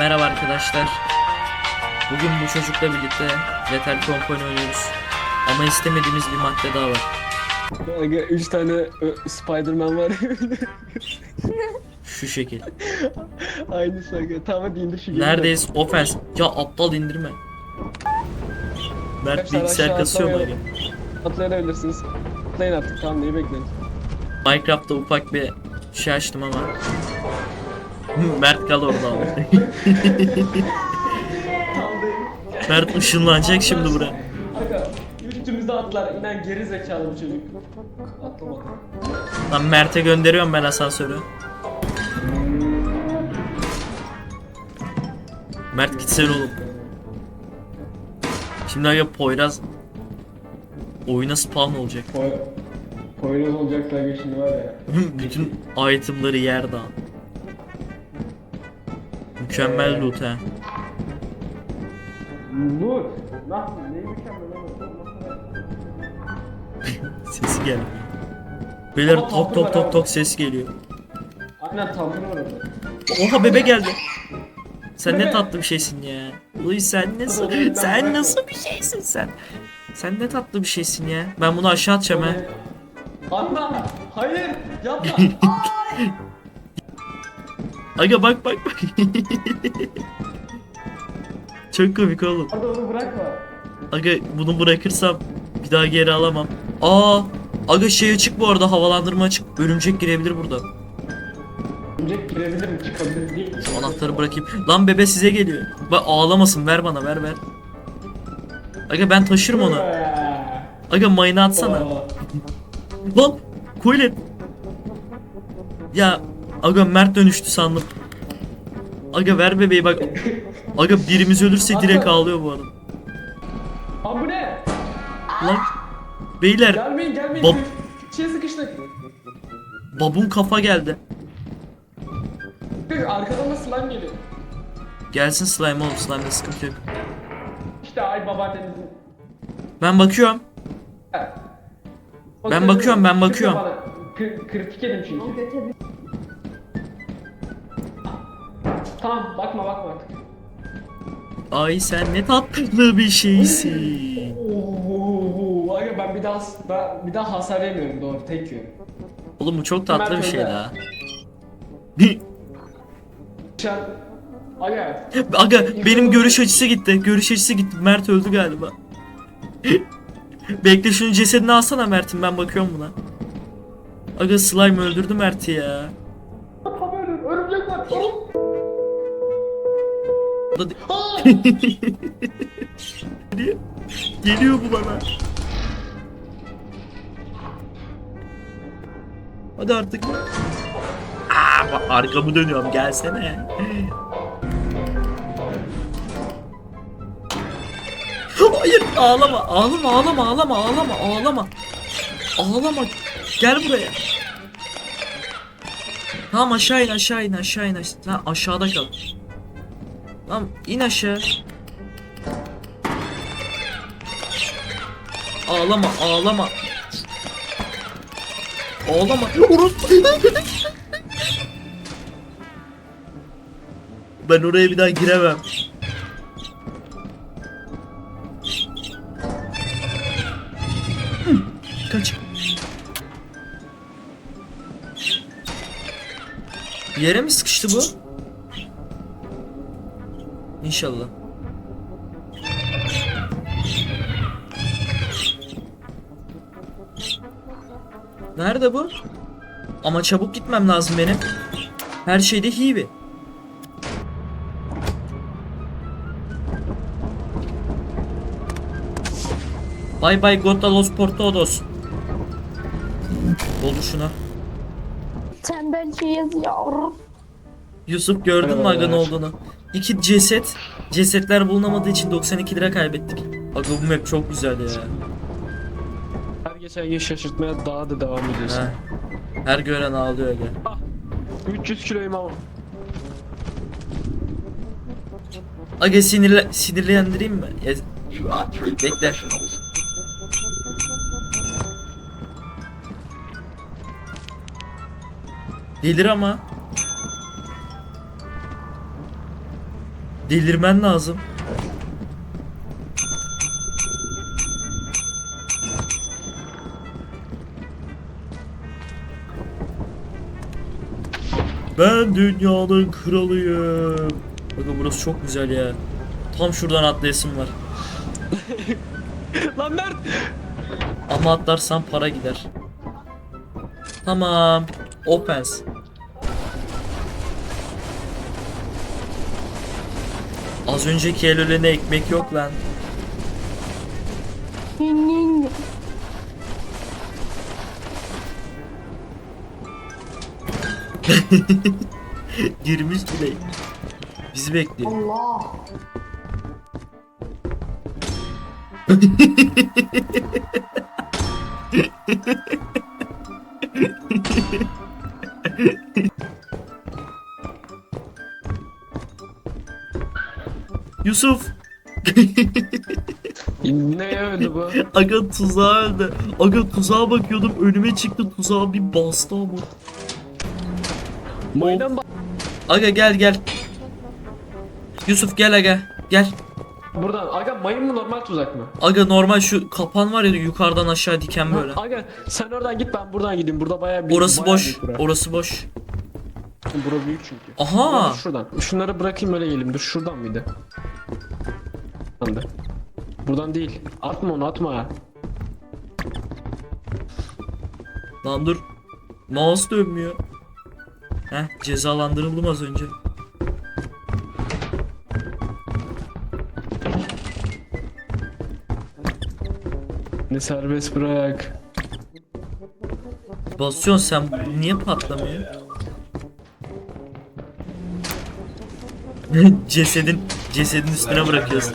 Merhaba arkadaşlar. Bugün bu çocukla birlikte Lethal Company oynuyoruz. Ama istemediğimiz bir madde daha var. Aga 3 tane Spider-Man var. Şu şekil. Aynısı aga. Tamam hadi indir şu. Neredeyiz? Offense. Ya aptal indirme. Mert Arkadaşlar bilgisayar aşağı kasıyor mu? atlamayalım. Atlayabilirsiniz. Atlayın artık tamam neyi bekleyin. Minecraft'ta ufak bir şey açtım ama. Mert kal orada abi. Mert ışınlanacak şimdi buraya. Aga üçümüz de atlar. İnan geri zekalı bu çocuk. Atlamadı. Lan Mert'e gönderiyorum ben asansörü. Mert gitsene oğlum. Şimdi aga Poyraz oyuna spawn olacak. Koy. Koyunuz olacak aga şimdi var ya. Bütün itemları yer dağın. Mükemmel loot ha. Nur. Nasıl? Neyi mükemmel Sesi gelmiyor. Beyler Ama tok tok tok tok ses geliyor. Aynen tampon var orada. Oha bebe geldi. Sen ne tatlı bir şeysin ya. Uy sen nasıl sen nasıl bir şeysin sen. Sen ne tatlı bir şeysin ya. Ben bunu aşağı atacağım ha. Anla. Hayır. Yapma. Aga bak bak bak. Çok komik oğlum. Orada onu bırakma. Aga bunu bırakırsam bir daha geri alamam. Aa, aga şey açık bu arada havalandırma açık. Örümcek girebilir burada. Örümcek girebilir mi? Çıkabilir değil. Şu anahtarı bırakayım. Lan bebe size geliyor. Bak ağlamasın ver bana ver ver. Aga ben taşırım onu. Aga mayını atsana. Lan Kuilet. Ya aga Mert dönüştü sandım. Aga ver bebeği bak. Aga birimiz ölürse direkt ağlıyor bu arada. Aa bu ne? Lan beyler Gelmeyin gelmeyin. Bob- Şey sıkıştık. babun kafa geldi. Arkadan da slime geliyor. Gelsin slime oğlum slime'da sıkıntı yok. İşte ay babaannenizin. Ben bakıyorum. Ben bakıyorum, ben bakıyorum. Kır, kritik yedim çünkü. Tamam bakma bakma artık. Ay sen ne tatlı bir şeysin. Oo, aga ben bir daha ben bir daha hasar yemiyorum doğru tek yiyorum. Oğlum bu çok tatlı bir şey Mert la. Şu an aga Aga benim görüş açısı gitti. Görüş açısı gitti. Mert öldü galiba. Bekle şunun cesedini alsana Mert'im ben bakıyorum buna. Aga slime öldürdü Mert'i ya. tam örümcek var. Oğlum. Aa! Geliyor. Geliyor bu bana. Hadi artık. Aa, arkamı dönüyorum gelsene. Hayır ağlama ağlama ağlama ağlama ağlama ağlama. Ağlama gel buraya. Tamam aşağı in aşağı in aşağı in. Tamam, aşağıda kal. Tamam in aşağı. Ağlama ağlama. Ağlama. Ben oraya bir daha giremem. Hı, Kaç. Yere mi sıkıştı bu? İnşallah. Nerede bu? Ama çabuk gitmem lazım benim. Her şeyde hivi. Bay bay Gota los Portodos. Oldu şuna. Tembelciyiz yavrum. Yusuf gördün mü aga ne olduğunu? İki ceset. Cesetler bulunamadığı için 92 lira kaybettik. Aga bu map çok güzel ya. Her geçen gün şaşırtmaya daha da devam ediyorsun. Ha. Her gören ağlıyor aga. 300 kiloyum ama. Aga sinirle sinirlendireyim mi? Ya- Bekle. Gelir ama. Delirmen lazım. Ben dünyanın kralıyım. Bakın burası çok güzel ya. Tam şuradan atlayasım var. Lan Mert. Ama atlarsam para gider. Tamam. Offense. Az önceki el ölene ekmek yok lan. Girmiş bile. Bizi bekliyor. Allah. Yusuf. Ne öldü bu? Aga tuzağa öldü. Aga tuzağa bakıyordum önüme çıktı tuzağa bir bastı ama. Maydan bak. Aga gel gel. Yusuf gel aga. Gel. Buradan. Aga mayın mı normal tuzak mı? Aga normal şu kapan var ya yukarıdan aşağı diken böyle. Aga sen oradan git ben buradan gideyim. Burada bayağı büyük. Orası bayağı boş. büyük bura. Orası boş. Bura büyük çünkü. Aha. Dur Şuradan. Şunları bırakayım öyle geleyim. Dur şuradan mıydı? Buradan da. Buradan değil. Atma onu atma. Lan dur. Mouse dönmüyor. Heh cezalandırıldım az önce. Ne serbest bırak. Basıyorsun sen niye patlamıyor? cesedin cesedin üstüne bırakıyorsun.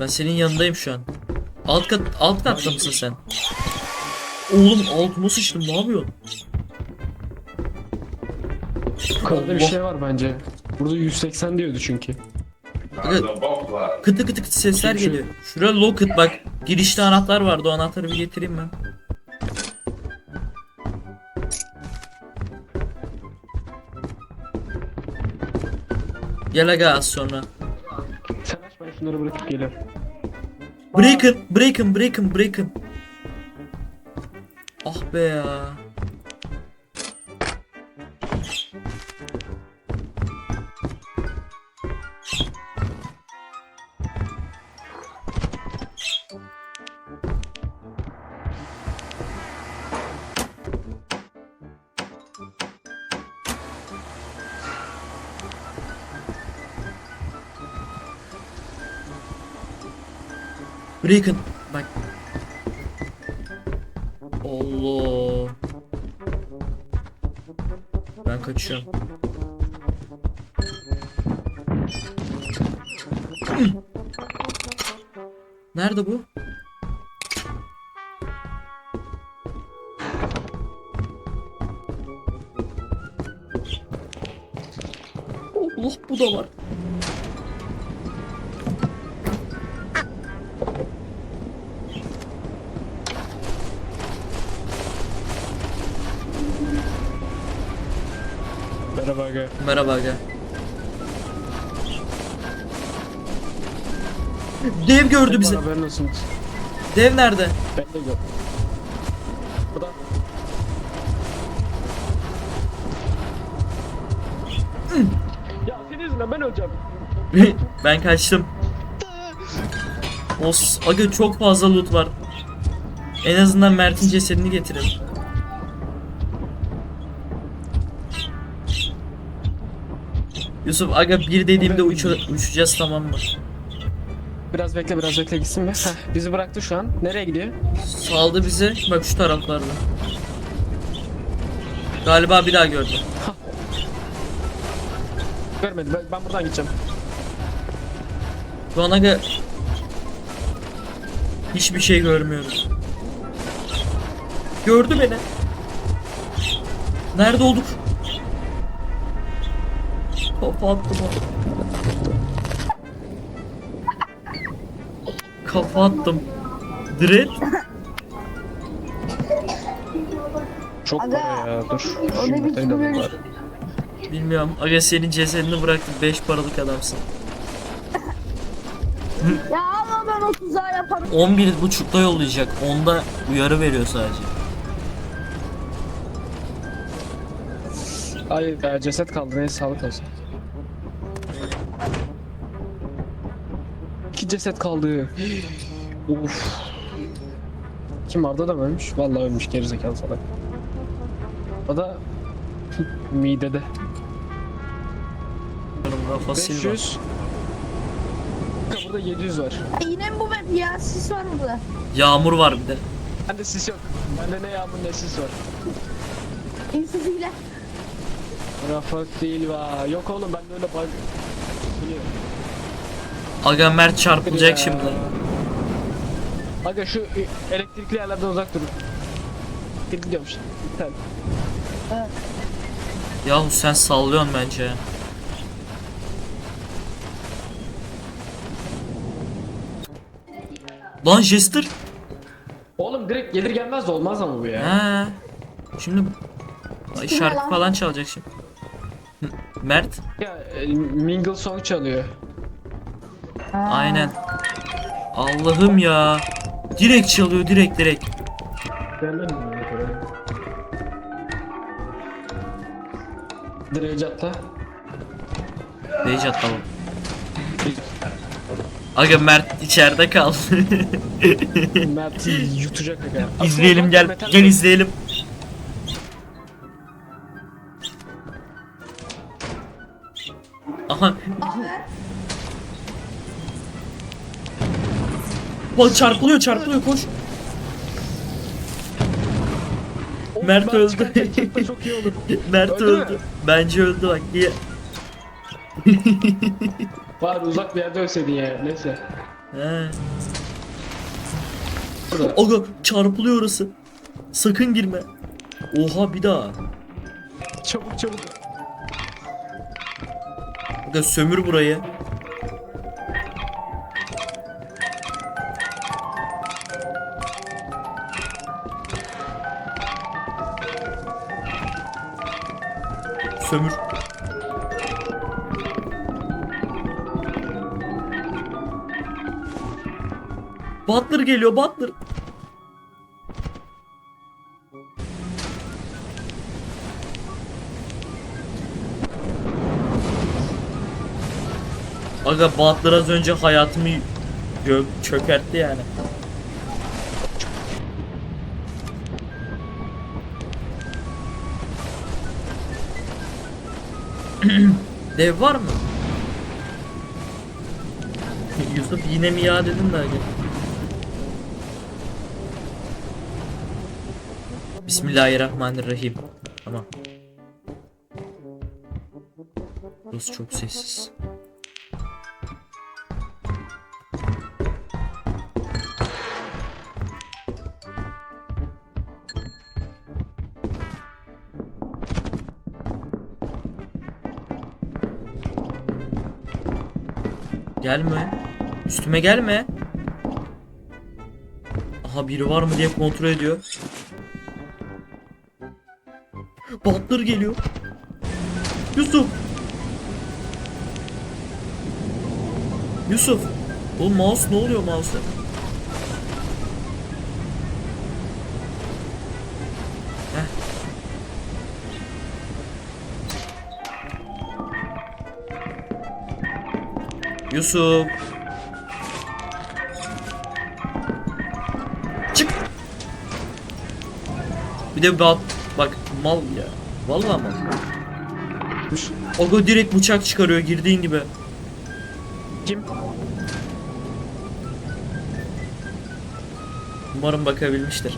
Ben senin yanındayım şu an. Alt kat alt katta mısın sen? Oğlum altıma sıçtım ne yapıyorsun? Yukarıda bir şey var bence. Burada 180 diyordu çünkü. Kıtı kıtı kıtı sesler geliyor. Şuraya locket bak. Girişte anahtar vardı o anahtarı bir getireyim ben. Gel aga az sonra. Sen aç ben şunları bırakıp geliyorum. Breakin, breakin, breakin, breakin. Ah be ya. Breakin. Bak. Allah. Ben kaçıyorum. Nerede bu? Allah bu da var. Merhaba aga. Merhaba aga. Dev gördü bizi. Haberin olsun. Dev nerede? Ben de gör. Burada. ya senin yüzünden ben öleceğim. ben kaçtım. Os, aga çok fazla loot var. En azından Mert'in cesedini getirelim. Yusuf aga bir dediğimde uçu- uçacağız tamam mı? Biraz bekle biraz bekle gitsin be. Heh, bizi bıraktı şu an. Nereye gidiyor? Saldı bizi. Bak şu taraflarda. Galiba bir daha gördüm. Görmedi. Ben, ben buradan gideceğim. Şu an aga hiçbir şey görmüyoruz. Gördü beni. Nerede olduk? Kafa attım o. Kafa attım. Direkt. Çok Aga, para ya dur. o yumurtayı böyle-. Bilmiyorum. Aga senin cesedini bıraktım. 5 paralık adamsın. Ya ama ben 30'a yaparım. 11 buçukta yollayacak. Onda uyarı veriyor sadece. Ay ya ceset kaldı neyse sağlık olsun. İki ceset kaldı. of. Kim Arda da mı ölmüş? Vallahi ölmüş gerizekalı salak. O da midede. Rafa Silva. 500. Burada 700 var. E, yine mi bu map ya? Sis var burada. Yağmur var bir de. Bende sis yok. Bende ne yağmur ne sis var. İnsiz hile. Rafa değil va. Yok oğlum bende öyle bug. Biliyorum. Aga Mert çarpılacak şimdi. Aga şu e, elektrikli yerlerden uzak durun. Gidiyorum şimdi. Bir tane. Yahu sen sallıyorsun bence. Lan Jester. Oğlum direkt gelir gelmez de olmaz ama bu ya. Ha. Şimdi Ay, şarkı lan? falan çalacak şimdi. Mert. Ya e, Mingle Song çalıyor. Aynen. Allah'ım ya. Direkt çalıyor direkt direkt. Direkt atla. Beycat tamam. Aga Mert içeride kal. Mert yutacak aga. izleyelim gel. Gel izleyelim. Aha. Bak çarpılıyor çarpılıyor koş. Mert öldü. çıkarken çıksa Çok iyi olur. Mert Öldü öldü. mü? Bence öldü bak diye. Var uzak bir yerde ölseydin ya. Neyse. He. Burada. Aga çarpılıyor orası. Sakın girme. Oha bir daha. Çabuk çabuk. Aga sömür burayı. Sömür. Butler geliyor Butler. Aga Butler az önce hayatımı çökertti yani. Dev var mı? Yusuf yine mi ya dedin de aga. Bismillahirrahmanirrahim. Tamam. Burası çok sessiz. Gelme. Üstüme gelme. Aha biri var mı diye kontrol ediyor. Butler geliyor. Yusuf. Yusuf. Oğlum mouse ne oluyor mouse'da? Yusuf. Çık. Bir de bak bak mal ya. Vallahi mal. Ogo direkt bıçak çıkarıyor girdiğin gibi. Kim? Umarım bakabilmiştir.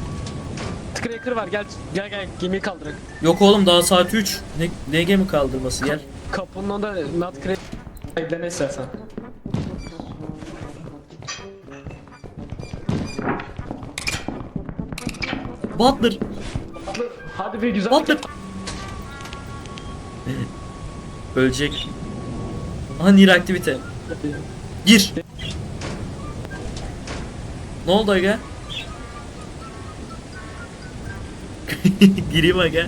Scracker var gel gel gel gemiyi kaldırak. Yok oğlum daha saat 3. Ne, ne gemi kaldırması gel. Kapının onda Nutcracker dene istersen. Butler. Hadi bir güzel. Butler. Ölecek. Aha Nier aktivite. Gir. Ne oldu aga? Gireyim aga.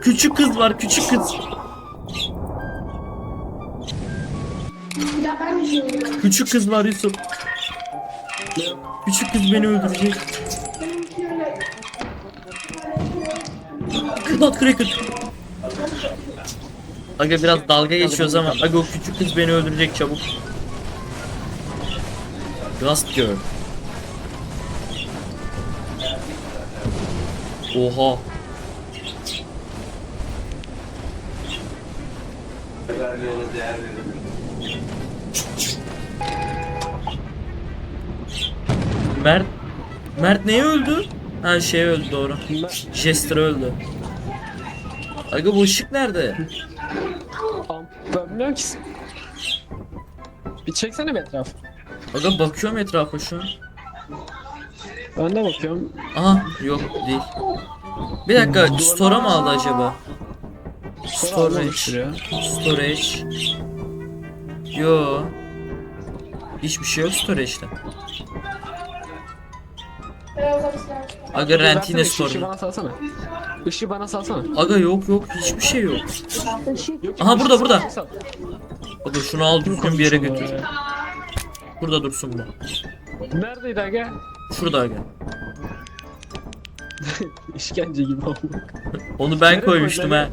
Küçük kız var küçük kız. Küçük kız var Yusuf. Küçük kız beni öldürecek. Kıdat cracker. Aga biraz dalga geçiyoruz ama Aga o küçük kız beni öldürecek çabuk. Ghost Girl. Oha. Mert Mert neye öldü? Ha şey öldü doğru. Jester öldü. Aga bu ışık nerede? Ben bilmiyorum ki. Bir çeksene bir etraf. Aga bakıyorum etrafa şu an. Ben de bakıyorum. Aha yok değil. Bir dakika store'a mı aldı acaba? Storage. Storage. Yo. Hiçbir şey yok storage'de. Aga rent yine Versene, ışığı store'da. bana salsana. Işığı bana salsana. Aga yok yok hiçbir şey yok. Aha, burada, burada. ışığı sal. Aga şunu al düzgün bir yere götür. Burada dursun bu. Neredeydi aga? Şurada aga. İşkence gibi oldu. Onu ben Nereye koymuştum koydun ha.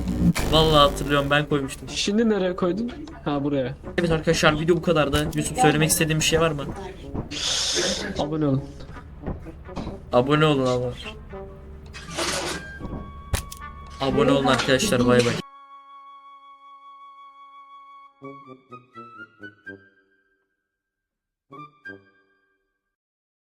Vallahi hatırlıyorum ben koymuştum. Şimdi nereye koydun? Ha buraya. Evet arkadaşlar video bu kadardı. Yusuf söylemek istediğim bir şey var mı? Abone olun. Abone olun ama. Abone olun arkadaşlar bay bay.